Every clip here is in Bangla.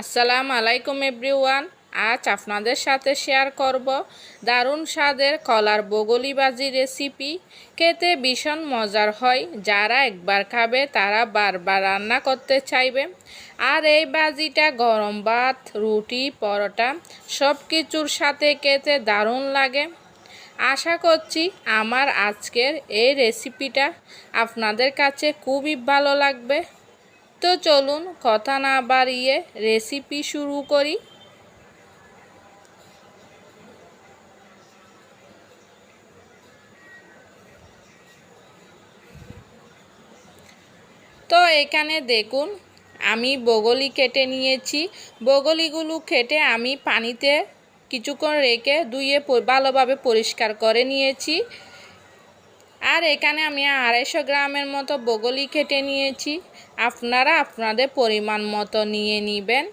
আসসালামু আলাইকুম এভরিওয়ান, আজ আপনাদের সাথে শেয়ার করব দারুণ স্বাদের কলার বগলি বাজি রেসিপি। খেতে ভীষণ মজার হয়, যারা একবার খাবে তারা বারবার রান্না করতে চাইবে। আর এই বাজিটা গরম ভাত, রুটি, পরোটা সব কিছুর সাথে খেতে দারুণ লাগে। আশা করছি আমার আজকের এই রেসিপিটা আপনাদের কাছে খুবই ভালো লাগবে। তো চলুন কথা না বাড়িয়ে রেসিপি শুরু করি। তো এখানে দেখুন, আমি বগলি কেটে নিয়েছি। বগলিগুলো কেটে আমি পানিতে কিছুক্ষণ রেখে ধুয়ে ভালোভাবে পরিষ্কার করে নিয়েছি। আর এখানে আমি আড়াইশো গ্রামের মতো বগলি কেটে নিয়েছি। আপনারা আপনাদের পরিমাণ মতো নিয়ে নেবেন।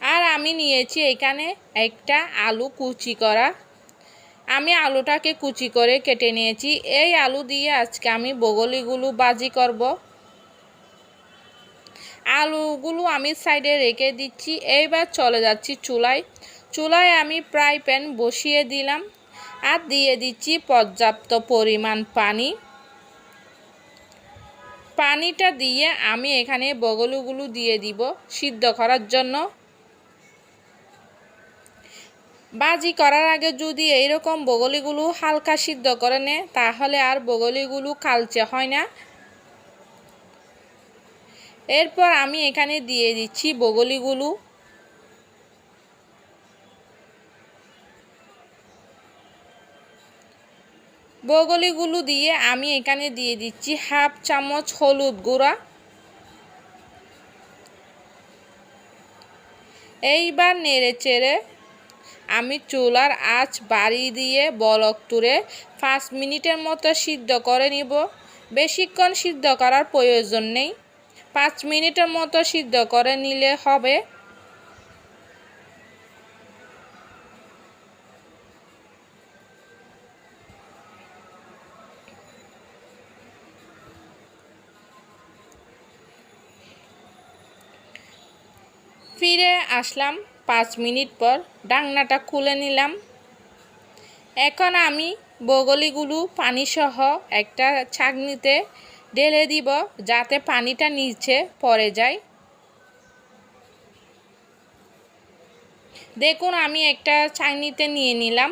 আর আমি নিয়েছি এখানে একটা আলু কুচি করা। আমি আলুটাকে কুচি করে কেটে নিয়েছি। এই আলু দিয়ে আজকে আমি বগলিগুলো বাজি করব। আলুগুলো আমি সাইডে রেখে দিচ্ছি। এইবার চলে যাচ্ছি চুলায়। চুলায় আমি প্রায় প্যান বসিয়ে দিলাম। আর দিয়ে দিচ্ছি পর্যাপ্ত পরিমাণ পানি। পানিটা দিয়ে আমি এখানে বগলুগুলো দিয়ে দিব সিদ্ধ করার জন্য। বাজি করার আগে যদি এইরকম বগলিগুলো হালকা সিদ্ধ করে নেয় তাহলে আর বগলিগুলো কালচে হয় না। এরপর আমি এখানে দিয়ে দিচ্ছি বগলিগুলো। বগলিগুলো দিয়ে আমি এখানে দিয়ে দিচ্ছি হাফ চামচ হলুদ গুঁড়া। এইবার নেড়ে চেড়ে আমি চুলার আঁচ বাড়ি দিয়ে বলক তুলে পাঁচ মিনিটের মতো সিদ্ধ করে নিব। বেশিক্ষণ সিদ্ধ করার প্রয়োজন নেই। পাঁচ মিনিটের মতো সিদ্ধ করে নিলে হবে। ফিরে আসলাম পাঁচ মিনিট পর, ডাংনাটা খুলে নিলাম। এখন আমি বগলিগুলো পানিসহ একটা ছাগনিতে ঢেলে দিব যাতে পানিটা নিচে পড়ে যায়। দেখুন, আমি একটা ছাগনিতে নিয়ে নিলাম।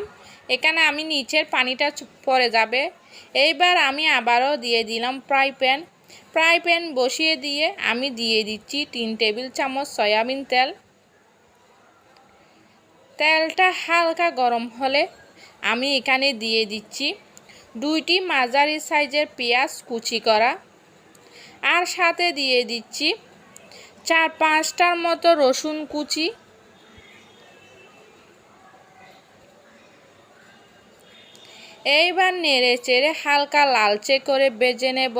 এখানে আমি নিচের পানিটা পড়ে যাবে। এইবার আমি আবারও দিয়ে দিলাম ফ্রাই প্যান। ফ্রাই প্যান বসিয়ে দিয়ে আমি দিয়ে দিচ্ছি তিন টেবিল চামচ সয়াবিন তেল। তেলটা হালকা গরম হলে আমি এখানে দিয়ে দিচ্ছি দুইটি মাঝারি সাইজের পেঁয়াজ কুচি করা। আর সাথে দিয়ে দিচ্ছি চার পাঁচটার মতো রসুন কুচি। এইবার নেড়ে চেড়ে হালকা লালচে করে বেজে নেব।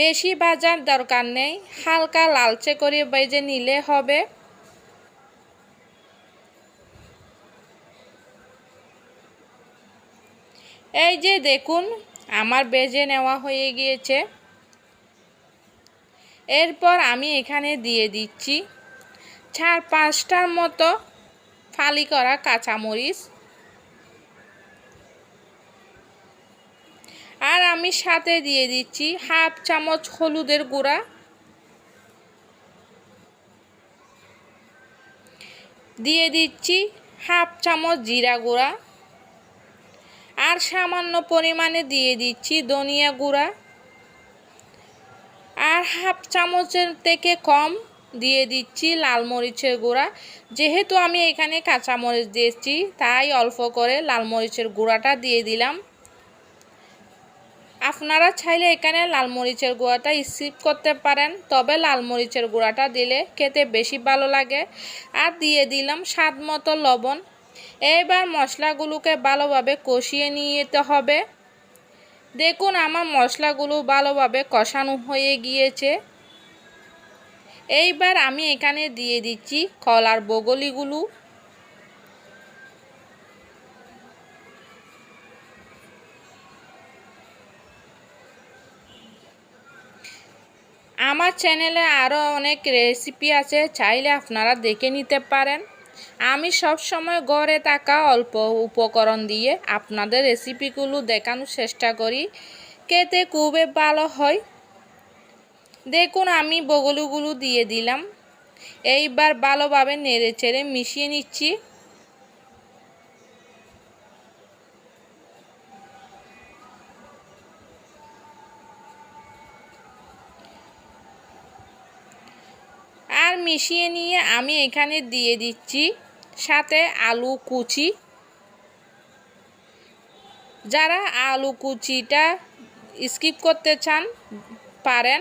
বেশি বাজার দরকার নেই, হালকা লালচে করে বেজে নিলে হবে। এই যে দেখুন, আমার বেজে নেওয়া হয়ে গিয়েছে। এরপর আমি এখানে দিয়ে দিচ্ছি চার পাঁচটার মতো ফালি করা কাঁচামরিচ। আর আমি সাথে দিয়ে দিচ্ছি হাফ চামচ হলুদের গুঁড়া। দিয়ে দিচ্ছি হাফ চামচ জিরা গুঁড়া। আর সামান্য পরিমাণে দিয়ে দিচ্ছি ধনিয়া গুঁড়া। আর হাফ চামচের থেকে কম দিয়ে দিচ্ছি লাল মরিচের গুঁড়া। যেহেতু আমি এখানে কাঁচামরিচ দিয়েছি, তাই অল্প করে লাল মরিচের গুঁড়াটা দিয়ে দিলাম। আপনারা চাইলে এখানে লাল মরিচের গুঁড়াটা স্কিপ করতে পারেন, তবে লাল মরিচের গুঁড়াটা দিলে খেতে বেশি ভালো লাগে। আর দিয়ে দিলাম স্বাদ মতো লবণ। এবার মশলাগুলোকে ভালোভাবে কষিয়ে নিতে হবে। দেখুন আমার মশলাগুলো ভালোভাবে কষানো হয়ে গিয়েছে। এইবার আমি এখানে দিয়ে দিচ্ছি কলার বগলিগুলো। আমার চ্যানেলে আরও অনেক রেসিপি আছে, চাইলে আপনারা দেখে নিতে পারেন। আমি সব সময় ঘরে থাকা অল্প উপকরণ দিয়ে আপনাদের রেসিপিগুলো দেখানোর চেষ্টা করি। খেতে খুবই ভালো হয়। দেখুন, আমি বগলুগুলো দিয়ে দিলাম। এইবার ভালোভাবে নেড়ে চেড়ে মিশিয়ে নিচ্ছি। মিশিয়ে নিয়ে আমি এখানে দিয়ে দিচ্ছি সাথে আলু কুচি। যারা আলু কুচিটা স্কিপ করতে চান, পারেন।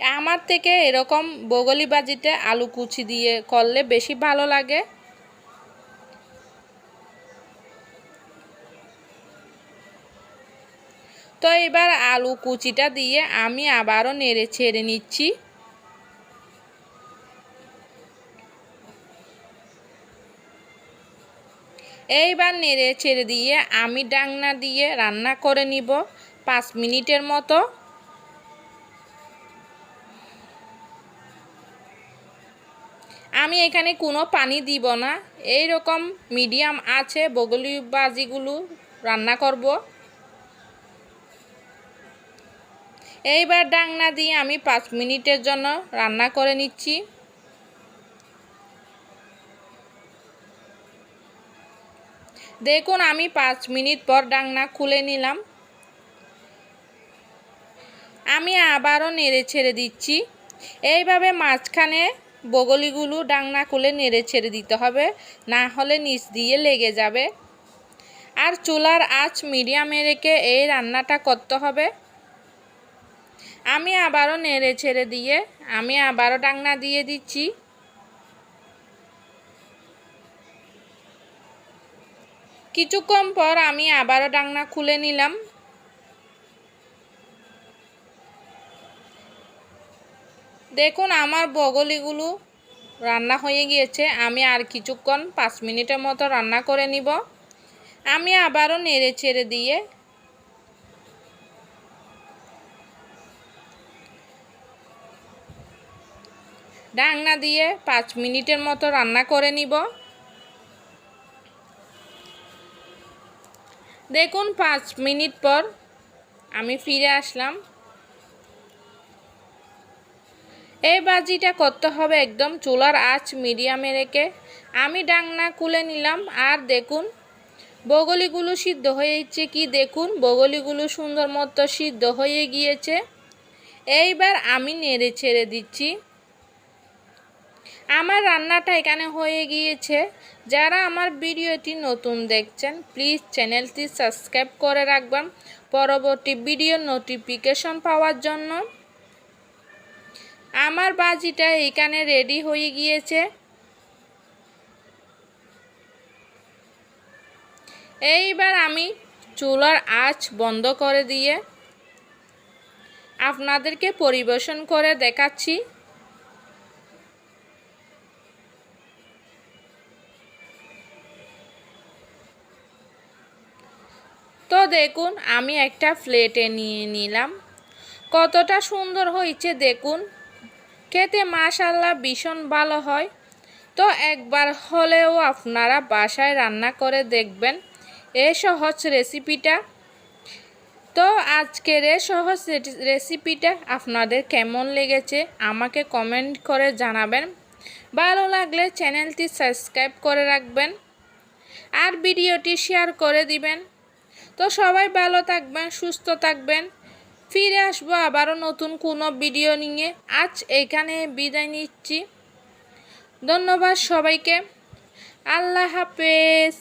আমার থেকে এরকম বগলি বাজিতে আলু কুচি দিয়ে করলে বেশি ভালো লাগে। তো এবার আলু কুচিটা দিয়ে আমি আবারও নেড়ে ছেড়ে নিচ্ছি। এইবার নেড়ে ছেড়ে দিয়ে আমি ডাংনা দিয়ে রান্না করে নিব পাঁচ মিনিটের মতো। আমি এখানে কোনো পানি দিব না। এই রকম মিডিয়াম আছে, বগলি বাজিগুলো রান্না করব। এইবার ডাংনা দিয়ে আমি পাঁচ মিনিটের জন্য রান্না করে নিচ্ছি। দেখুন, আমি পাঁচ মিনিট পর ডাংনা খুলে নিলাম। আমি আবারও নেড়ে ছেড়ে দিচ্ছি। এইভাবে মাঝখানে বগলিগুলো ডাংনা খুলে নেড়ে ছেড়ে দিতে হবে, না হলে নিচ দিয়ে লেগে যাবে। আর চুলার আঁচ মিডিয়ামে রেখে এই রান্নাটা করতে হবে। আমি আবারও নেড়ে ছেড়ে দিয়ে, আমি আবারও ডাংনা দিয়ে দিচ্ছি। কিছুক্ষণ পর আমি আবারও ডাংনা খুলে নিলাম। দেখুন, আমার বগলিগুলো রান্না হয়ে গিয়েছে। আমি আর কিছুক্ষণ, পাঁচ মিনিটের মতো রান্না করে নিব। আমি আবারও নেড়ে ছেড়ে দিয়ে ডাংনা দিয়ে পাঁচ মিনিটের মতো রান্না করে নিব। দেখুন, পাঁচ মিনিট পর আমি ফিরে আসলাম। এই বাজিটা করতে হবে একদম চুলার আঁচ মিডিয়ামে রেখে। আমি ডাংনা খুলে নিলাম, আর দেখুন, বগলিগুলো সিদ্ধ হয়েছে কি দেখুন, বগলিগুলো সুন্দর মতো সিদ্ধ হয়ে গিয়েছে। এইবার আমি নেড়ে ছেড়ে দিচ্ছি। আমার রান্নাটা এখানে হয়ে গিয়েছে। যারা আমার ভিডিওটি নতুন দেখছেন প্লিজ চ্যানেলটি সাবস্ক্রাইব করে রাখবেন। পরবর্তী ভিডিও নোটিফিকেশন পাওয়ার জন্য আমার বাজিটা এখানে রেডি হয়ে গিয়েছে। এইবার আমি চুলার আঁচ বন্ধ করে দিয়ে আপনাদেরকে পরিবেশন করে দেখাচ্ছি। তো দেখুন, আমি একটা প্লেটে নিয়ে নিলাম। কতটা সুন্দর হয়েছে দেখুন। খেতে মাশাল্লাহ ভীষণ ভালো হয়। তো একবার হলেও আপনারা বাসায় রান্না করে দেখবেন এ সহজ রেসিপিটা। তো আজকের এ সহজ রেসিপিটা আপনাদের কেমন লেগেছে আমাকে কমেন্ট করে জানাবেন। ভালো লাগলে চ্যানেলটি সাবস্ক্রাইব করে রাখবেন। আর ভিডিওটি শেয়ার করে দিবেন। তো সবাই ভালো থাকবেন, সুস্থ থাকবেন। ফিরে আসব আবারও নতুন কোনো ভিডিও নিয়ে। আজ এখানে বিদায় নিচ্ছি। ধন্যবাদ সবাইকে। আল্লাহ হাফেজ।